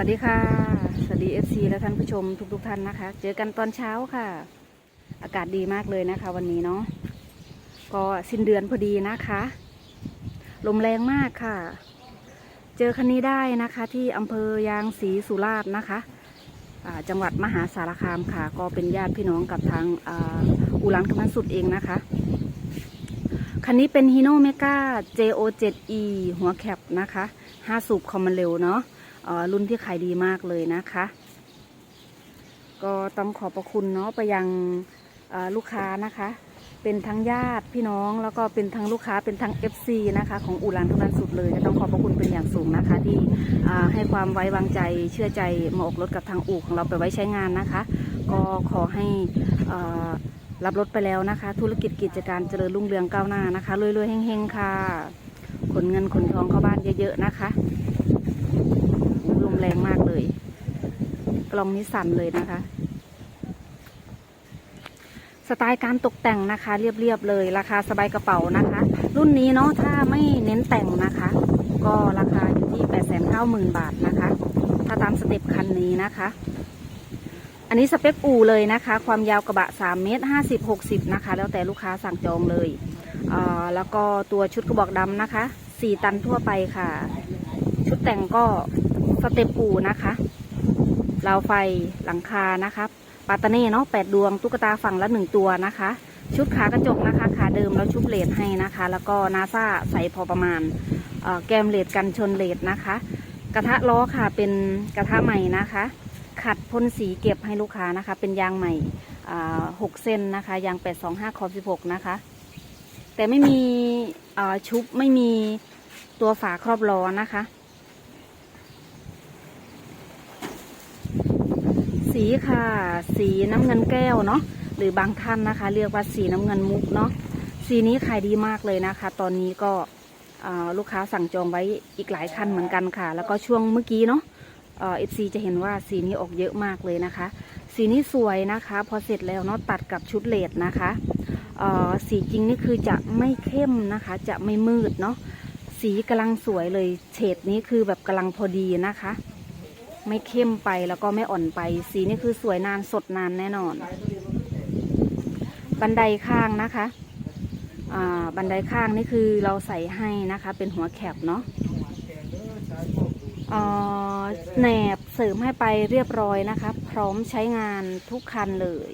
วัสดีค่ะ สวัสดี FC และท่านผู้ชมทุกๆทท่านนะคะ เจอกันตอนเช้าค่ะ อากาศดีมากเลยนะคะ วันนี้เนาะ ก็สิ้นเดือนพอดีนะคะ ลมแรงมากค่ะ เจอคันนี้ได้นะคะที่อำเภอยางศรีสุราษฎร์นะคะจังหวัดมหาสารคามค่ะ ก็เป็นญาติพี่น้องกับทางอ่าอุรันคมันสุดเองนะคะ คันนี้เป็น Hino Mega JO7E หัวแคปนะคะ 5 สูบคอมมันเร็วเนาะ รุ่นที่ขายดีมากเลยนะคะ ก็ต้องขอบพระคุณเนาะไปยังลูกค้านะคะ เป็นทั้งญาติพี่น้องแล้วก็เป็นทั้งลูกค้าเป็นทั้ง FC นะคะ ของอูรันทั้งนั้นสุดเลยก็ต้องขอบพระคุณเป็นอย่างสูงนะคะ ที่ให้ความไว้วางใจเชื่อใจมาออกรถกับทางอู่ของเราไปไว้ใช้งานนะคะ ก็ขอให้รับรถไปแล้วนะคะ ธุรกิจกิจการเจริญรุ่งเรืองก้าวหน้านะคะรวยๆเฮงๆค่ะ ขนเงินขนทองเข้าบ้านเยอะๆนะคะ มแรงมากเลย กล่องนี้สั่นเลยนะคะ สไตล์การตกแต่งนะคะ เรียบๆเลยราคาสบายกระเป๋านะคะ รุ่นนี้เนาะถ้าไม่เน้นแต่งนะคะ ก็ราคาอยู่ที่8 9 0 0 0 0บาทนะคะ ถ้าตามสเต็ปคันนี้นะคะ อันนี้สเปคอู่เลยนะคะ ความยาวกระบะ3เมตร50 60นะคะ แล้วแต่ลูกค้าสั่งจองเลยอ่าแล้วก็ตัวชุดกระบอกดำนะคะ 4 ตันทั่วไปค่ะ ชุดแต่งก็ สเต็ปอูนะคะราวไฟหลังคานะคะปาตาเน่เนาะแปดดวงตุ๊กตาฝั่งละหนึ่งตัวนะคะ ชุดขากระจกนะคะ ขาเดิมแล้วชุบเลดให้นะคะ แล้วก็นาซาใส่พอประมาณแกมเลดกันชนเลดนะคะ กระทะล้อค่ะเป็นกระทะใหม่นะคะ ขัดพ่นสีเก็บให้ลูกค้านะคะ เป็นยางใหม่หกเส้นนะคะ ยางแปดสองห้าคอสิบหกนะคะ แต่ไม่มีชุบไม่มีตัวฝาครอบล้อนะคะ สีค่ะ สีน้ำเงินแก้วเนาะหรือบางท่านนะคะ เรียกว่าสีน้ำเงินมุกเนาะสีนี้ขายดีมากเลยนะคะ ตอนนี้ก็ลูกค้าสั่งจองไว้อีกหลายคันเหมือนกันค่ะ แล้วก็ช่วงเมื่อกี้เนาะเอฟซีจะเห็นว่าสีนี้ออกเยอะมากเลยนะคะ สีนี้สวยนะคะ พอเสร็จแล้วเนาะตัดกับชุดเลดนะคะเออสีจริงนี่คือจะไม่เข้มนะคะ จะไม่มืดเนาะสีกำลังสวยเลยเฉดนี้คือแบบกำลังพอดีนะคะ ไม่เข้มไปแล้วก็ไม่อ่อนไป สีนี่คือสวยนานสดนานแน่นอน บันไดข้างนะคะอ่าบันไดข้างนี่คือเราใส่ให้นะคะ เป็นหัวแคบเนาะอ่าแหนบเสริมให้ไปเรียบร้อยนะคะ พร้อมใช้งานทุกคันเลย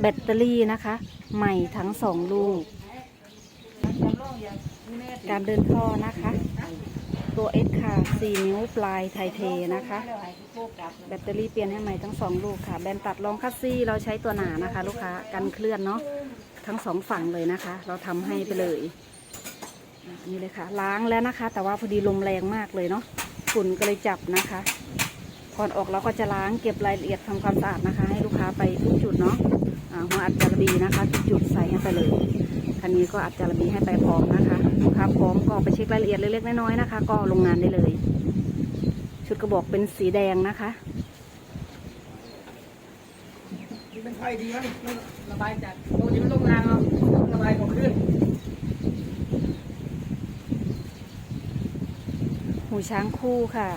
แบตเตอรี่นะคะ ใหม่ทั้งสองลูก การเดินท่อนะคะ ตัว S ค่ะ 4 นิ้วปลายไทเทนะคะ แบตเตอรี่เปลี่ยนให้ใหม่ทั้งสองลูกค่ะ แบนตัดรองคัสซี่เราใช้ตัวหนานะคะ ลูกค้ากันเคลื่อนเนาะทั้งสองฝั่งเลยนะคะ เราทำให้ไปเลย นี่เลยค่ะ ล้างแล้วนะคะ แต่ว่าพอดีลมแรงมากเลยเนาะฝุ่นก็เลยจับนะคะก่อนออกเราก็จะล้างเก็บรายละเอียดทำความสะอาดนะคะ ให้ลูกค้าไปทุกจุดเนาะอ่าหัวอัดจารบีนะคะทุกจุดใส่ให้ไปเลย คันนี้ก็อัดจารบีให้ไปพร้อมนะคะลูกค้าพร้อมก็ไปเช็ครายละเอียดเล็กๆน้อยๆนะคะ ก็ลงงานได้เลย ชุดกระบอกเป็นสีแดงนะคะนี่เป็นไฟดีมั้ยมันระบายจากปกติมันโรงงานเนาะระบายของขึ้นหูช้างคู่ค่ะ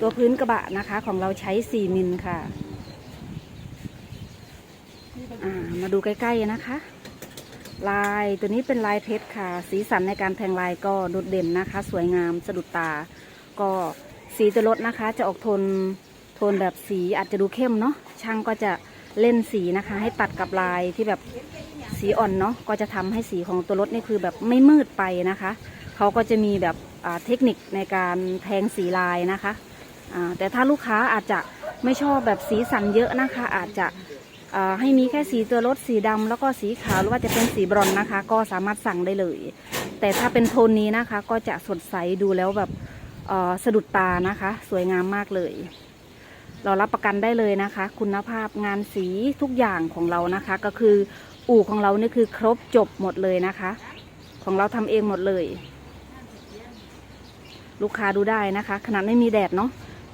ตัวพื้นกระบะนะคะ ของเราใช้ 4 มิลค่ะ อ่า มาดูใกล้ๆนะคะ ลายตัวนี้เป็นลายเพชรค่ะ สีสันในการแทงลายก็โดดเด่นนะคะ สวยงามสะดุดตา ก็สีตัวรถนะคะ จะออกโทนโทนแบบสีอาจจะดูเข้มเนาะช่างก็จะเล่นสีนะคะ ให้ตัดกับลายที่แบบสีอ่อนเนาะก็จะทำให้สีของตัวรถนี่คือแบบไม่มืดไปนะคะเขาก็จะมีแบบเทคนิคในการแทงสีลายนะคะแต่ถ้าลูกค้าอาจจะไม่ชอบแบบสีสันเยอะนะคะ อาจจะ ให้มีแค่สีตัวรถสีดำแล้วก็สีขาวหรือว่าจะเป็นสีบรอนนะคะ ก็สามารถสั่งได้เลย แต่ถ้าเป็นโทนนี้นะคะ ก็จะสดใสดูแล้วแบบสะดุดตานะคะ สวยงามมากเลย เรารับประกันได้เลยนะคะ คุณภาพงานสีทุกอย่างของเรานะคะ ก็คืออู่ของเรานี่คือครบจบหมดเลยนะคะ ของเราทำเองหมดเลย ลูกค้าดูได้นะคะ ขนาดไม่มีแดดเนาะ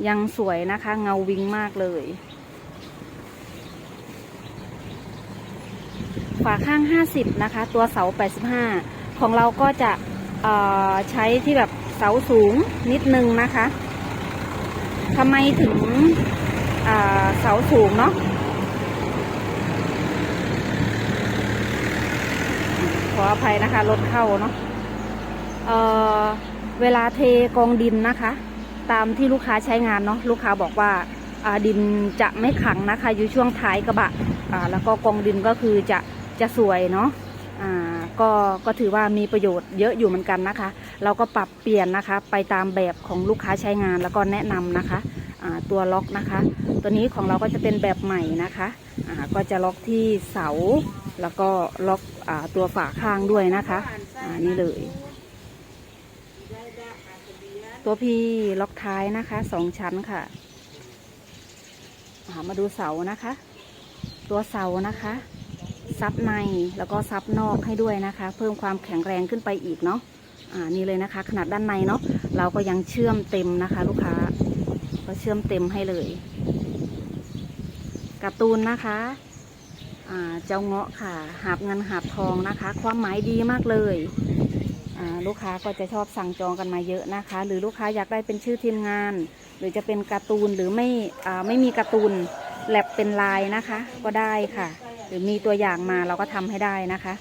ยังสวยนะคะ เงาวิงมากเลย ฝาข้าง 50 นะคะ ตัวเสา 85 ของเราก็จะใช้ที่แบบเสาสูงนิดนึงนะคะทำไมถึงเสาสูงเนาะขออภัยนะคะรถเข้าเนาะเเวลาเทกองดินนะคะ ตามที่ลูกค้าใช้งานเนาะลูกค้าบอกว่าดินจะไม่ขังนะคะ อยู่ช่วงท้ายกระบะแล้วก็กองดินก็คือจะ จะสวยเนาะอ่าก็ก็ถือว่ามีประโยชน์เยอะอยู่เหมือนกันนะคะ เราก็ปรับเปลี่ยนนะคะ ไปตามแบบของลูกค้าใช้งานแล้วก็แนะนำนะคะอ่าตัวล็อกนะคะ ตัวนี้ของเราก็จะเป็นแบบใหม่นะคะอ่าก็จะล็อกที่เสา แล้วก็ล็อกอาตัวฝาข้างด้วยนะคะอ่านี่เลย ตัวพีล็อกท้ายนะคะสองชั้นค่ะอ่ามาดูเสานะคะ ตัวเสานะคะ ซับในแล้วก็ซับนอกให้ด้วยนะคะ เพิ่มความแข็งแรงขึ้นไปอีกเนาะอ่านี่เลยนะคะ ขนาดด้านในเนาะเราก็ยังเชื่อมเต็มนะคะ ลูกค้าก็เชื่อมเต็มให้เลยการ์ตูนนะคะอ่าเจ้าเงาะค่ะ หาบเงินหาบทองนะคะ ความหมายดีมากเลยลูกค้าก็จะชอบสั่งจองกันมาเยอะนะคะ หรือลูกค้าอยากได้เป็นชื่อทีมงาน หรือจะเป็นการ์ตูนหรือไม่ไม่มีการ์ตูนแลบเป็นลายนะคะ ก็ได้ค่ะ หรือมีตัวอย่างมาเราก็ทำให้ได้นะคะ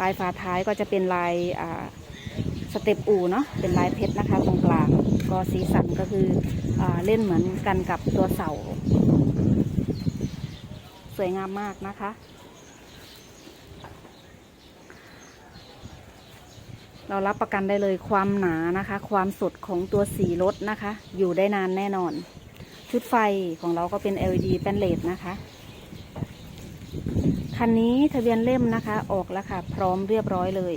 ลายฝาท้ายก็จะเป็นลายสเต็ปอูเนาะเป็นลายเพชรนะคะตรงกลางก็สีสันก็คืออเล่นเหมือนกันกับตัวเสา สวยงามมากนะคะเรารับประกันได้เลยความหนานะคะ ความสดของตัวสีรถนะคะ อยู่ได้นานแน่นอน ชุดไฟของเราก็เป็น LED เป็นเลดนะคะ คันนี้ทะเบียนเล่มนะคะ ออกแล้วค่ะ พร้อมเรียบร้อยเลย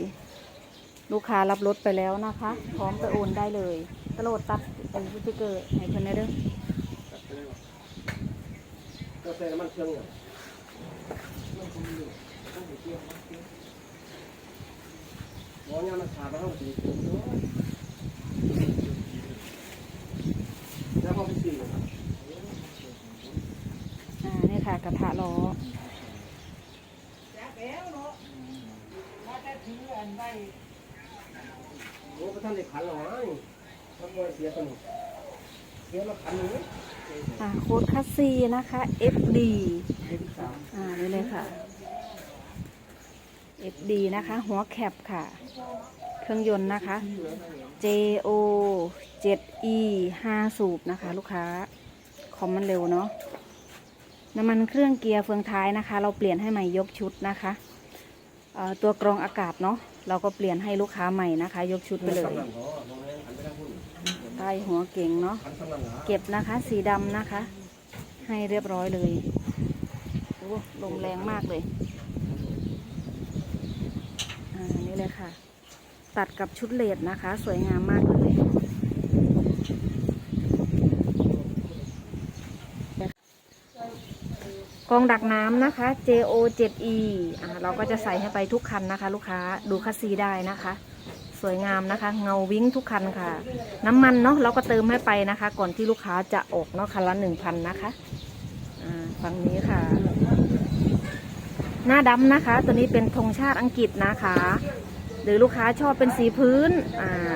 ลูกค้ารับรถไปแล้วนะคะ พร้อมไปโอนได้เลยกระโดดตัดเป็นสติกเกอร์ให้เพื่อนได้เด้อก็ใส่น้ำมันเครื่องเนี่ยหมอเนี่ยมันขาดมาต้องสีแล้วพอไปสีอ่านี่ค่ะกระทะล้อ โอ้ก็ท่านได้ขันหรอวะมันก็เสียสนุกเสียมาขันหนึ่งอ่าโค้ดคัสซีนะคะ FD เด็กสามอ่านี่เลยค่ะ FD นะคะ หัวแคปค่ะ เครื่องยนต์นะคะ JO 7E 5 สูบนะคะ ลูกค้า คอมมันเร็วเนาะน้ำมันเครื่องเกียร์เฟืองท้ายนะคะ เราเปลี่ยนให้ใหม่ยกชุดนะคะเอ่อตัวกรองอากาศเนาะ เราก็เปลี่ยนให้ลูกค้าใหม่นะคะ ยกชุดไปเลยใต้หัวเก่งเนาะเหรอเก็บนะคะ สีดำนะคะ ให้เรียบร้อยเลยโอ้ลมแรงมากเลยอ่านี่เลยค่ะ ตัดกับชุดเลดนะคะ สวยงามมากเลย กองดักน้ำนะคะ JO 7E อ่าเราก็จะใส่ให้ไปทุกคันนะคะ ลูกค้าดูคัสซีได้นะคะ สวยงามนะคะ เงาวิ้งทุกคันค่ะ น้ำมันเนาะเราก็เติมให้ไปนะคะ ก่อนที่ลูกค้าจะออกเนาะคันละหนึ่งพันนะคะอ่าฝั่งนี้ค่ะ หน้าดำนะคะ ตัวนี้เป็นธงชาติอังกฤษนะคะ หรือลูกค้าชอบเป็นสีพื้นอ่า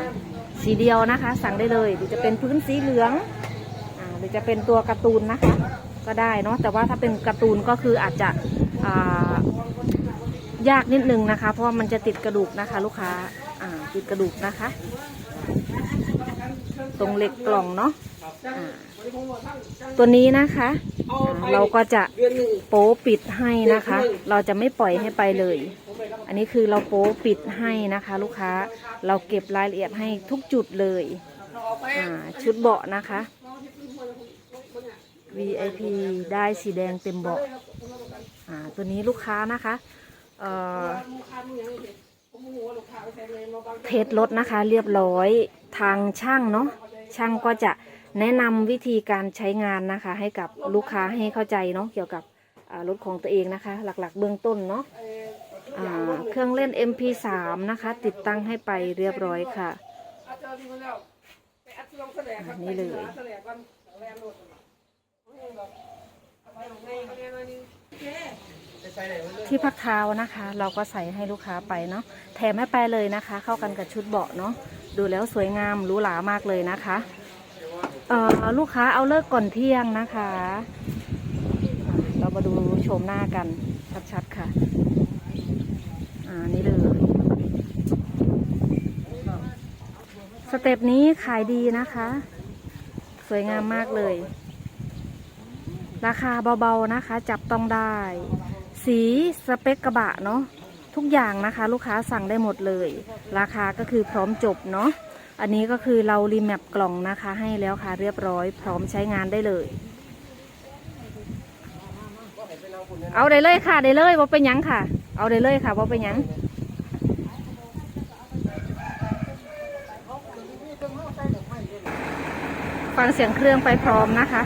สีเดียวนะคะ สั่งได้เลยหรือจะเป็นพื้นสีเหลืองอ่าหรือจะเป็นตัวการ์ตูนนะคะ ก็ได้เนาะแต่ว่าถ้าเป็นการ์ตูนก็คืออาจจะยากนิดนึงนะคะ เพราะมันจะติดกระดูกนะคะ ลูกค้าอ่าติดกระดูกนะคะ ตรงเหล็กกล่องเนาะตัวนี้นะคะ เราก็จะโป๊ปิดให้นะคะ เราจะไม่ปล่อยให้ไปเลย อันนี้คือเราโป๊ปิดให้นะคะ ลูกค้าเราเก็บรายละเอียดให้ทุกจุดเลยชุดเบาะนะคะ VIP ได้สีแดงเต็มเบาะอ่าตัวนี้ลูกค้านะคะเอ่อเทสรถนะคะเรียบร้อยทางช่างเนาะช่างก็จะแนะนำวิธีการใช้งานนะคะ ให้กับลูกค้าให้เข้าใจเนาะเกี่ยวกับรถของตัวเองนะคะ หลักๆ เบื้องต้นเนาะอ่าเครื่องเล่น MP3 นะคะ ติดตั้งให้ไปเรียบร้อยค่ะนี่เลย ที่พักเท้านะคะ เราก็ใส่ให้ลูกค้าไปเนาะแถมให้ไปเลยนะคะ เข้ากันกับชุดเบาะเนาะดูแล้วสวยงามหรูหรามากเลยนะคะเอ่อลูกค้าเอาเลิกก่อนเที่ยงนะคะ เรามาดูชมหน้ากันชัดๆค่ะ อ่านี่เลยสเต็ปนี้ขายดีนะคะ สวยงามมากเลย ราคาเบาๆนะคะ จับต้องได้ สีสเปคกระบะเนาะทุกอย่างนะคะ ลูกค้าสั่งได้หมดเลย ราคาก็คือพร้อมจบเนาะอันนี้ก็คือเรารีแมปกล่องนะคะ ให้แล้วค่ะเรียบร้อย พร้อมใช้งานได้เลย เอาได้เลยค่ะได้เลยว่าเป็นยังค่ะ เอาได้เลยค่ะว่าเป็นยังฟังเสียงเครื่องไปพร้อมนะคะ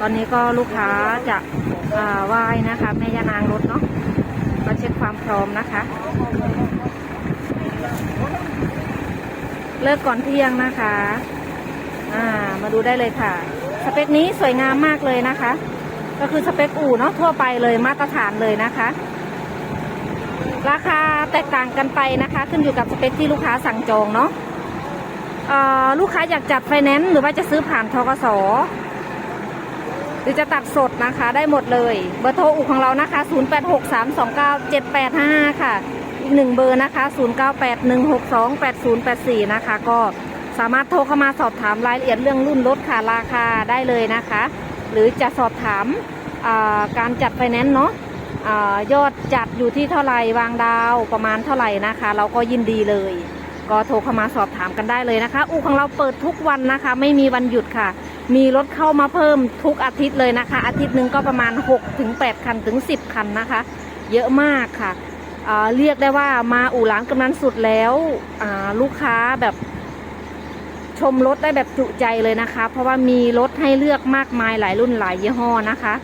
ตอนนี้ก็ลูกค้าจะอ่าไหว้นะคะแม่ยานางรถเนาะมาเช็คความพร้อมนะคะ เลิกก่อนเที่ยงนะคะอ่ามาดูได้เลยค่ะ สเปคนี้สวยงามมากเลยนะคะ ก็คือสเปคอู่เนาะทั่วไปเลยมาตรฐานเลยนะคะ ราคาแตกต่างกันไปนะคะ ขึ้นอยู่กับสเปคที่ลูกค้าสั่งจองเนาะลูกค้าอยากจัดไฟแนนซ์หรือว่าจะซื้อผ่านทกส รือจะตัดสดนะคะได้หมดเลย เบอร์โทรอุของเรานะคะ 0863297855 ค่ะ อีกหนึ่งเบอร์นะคะ 0981628084 นะคะ ก็สามารถโทรเข้ามาสอบถามรายละเอียดเรื่องรุ่นรถค่ะราคาได้เลยนะคะ หรือจะสอบถามาการจัดไฟแนนซ์เนาะยอดจัดอยู่ที่เท่าไหร่วางดาวประมาณเท่าไหร่นะคะ เราก็ยินดีเลย ก็โทรเข้ามาสอบถามกันได้เลยนะคะ อู่ของเราเปิดทุกวันนะคะ ไม่มีวันหยุดค่ะ มีรถเข้ามาเพิ่มทุกอาทิตย์เลยนะคะ อาทิตย์หนึ่งก็ประมาณ 6 ถึง 8 คันถึง 10 คันนะคะ เยอะมากค่ะเเรียกได้ว่ามาอู่ร้านกำนันสุดแล้วลูกค้าแบบชมรถได้แบบจุใจเลยนะคะ เพราะว่ามีรถให้เลือกมากมายหลายรุ่นหลายยี่ห้อนะคะ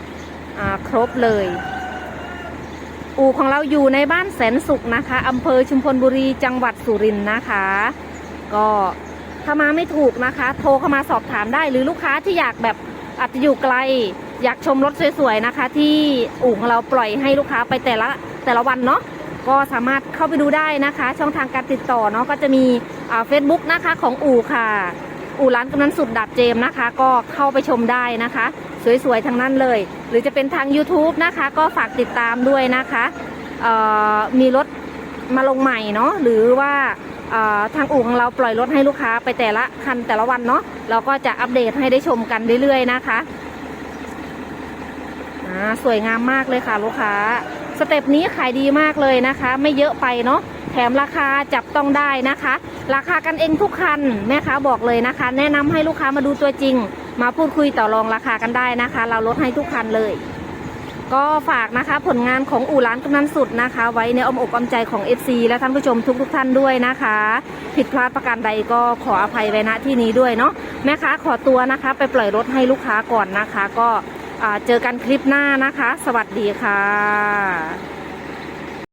ครบเลย อู่ของเราอยู่ในบ้านแสนสุขนะคะอำเภอชุมพลบุรีจังหวัดสุรินทร์นะคะ ก็ ถ้ามาไม่ถูกนะคะ โทรเข้ามาสอบถามได้ หรือลูกค้าที่อยากแบบอาจจะอยู่ไกล อยากชมรถสวยๆนะคะ ที่อู่ของเราปล่อยให้ลูกค้าไปแต่ละแต่ละวันเนาะก็สามารถเข้าไปดูได้นะคะ ช่องทางการติดต่อเนาะก็จะมีเฟซบุ๊กนะคะของอู่ค่ะ อู่ร้านกำนันสุดดาบเจมนะคะ ก็เข้าไปชมได้นะคะ สวยๆทั้งนั้นเลย หรือจะเป็นทาง YouTube นะคะ ก็ฝากติดตามด้วยนะคะเอ่อมีรถมาลงใหม่เนาะหรือว่า ทางอู่ของเราปล่อยรถให้ลูกค้าไปแต่ละคันแต่ละวันเนาะเราก็จะอัปเดตให้ได้ชมกันเรื่อยๆนะคะสวยงามมากเลยค่ะลูกค้า สเต็ปนี้ขายดีมากเลยนะคะ ไม่เยอะไปเนาะแถมราคาจับต้องได้นะคะ ราคากันเองทุกคันแม่ค้าบอกเลยนะคะ แนะนำให้ลูกค้ามาดูตัวจริง มาพูดคุยต่อรองราคากันได้นะคะ เราลดให้ทุกคันเลย ก็ฝากนะคะผลงานของอู่ร้านกำนันสุดนะคะ ไว้ในอ้อมอกอ้อมใจของ FC และท่านผู้ชมทุกๆท่านด้วยนะคะ ผิดพลาดประการใดก็ขออภัยไว้ณที่นี้ด้วยเนาะแม่ค้าขอตัวนะคะ ไปปล่อยรถให้ลูกค้าก่อนนะคะ ก็เจอกันคลิปหน้านะคะ สวัสดีค่ะ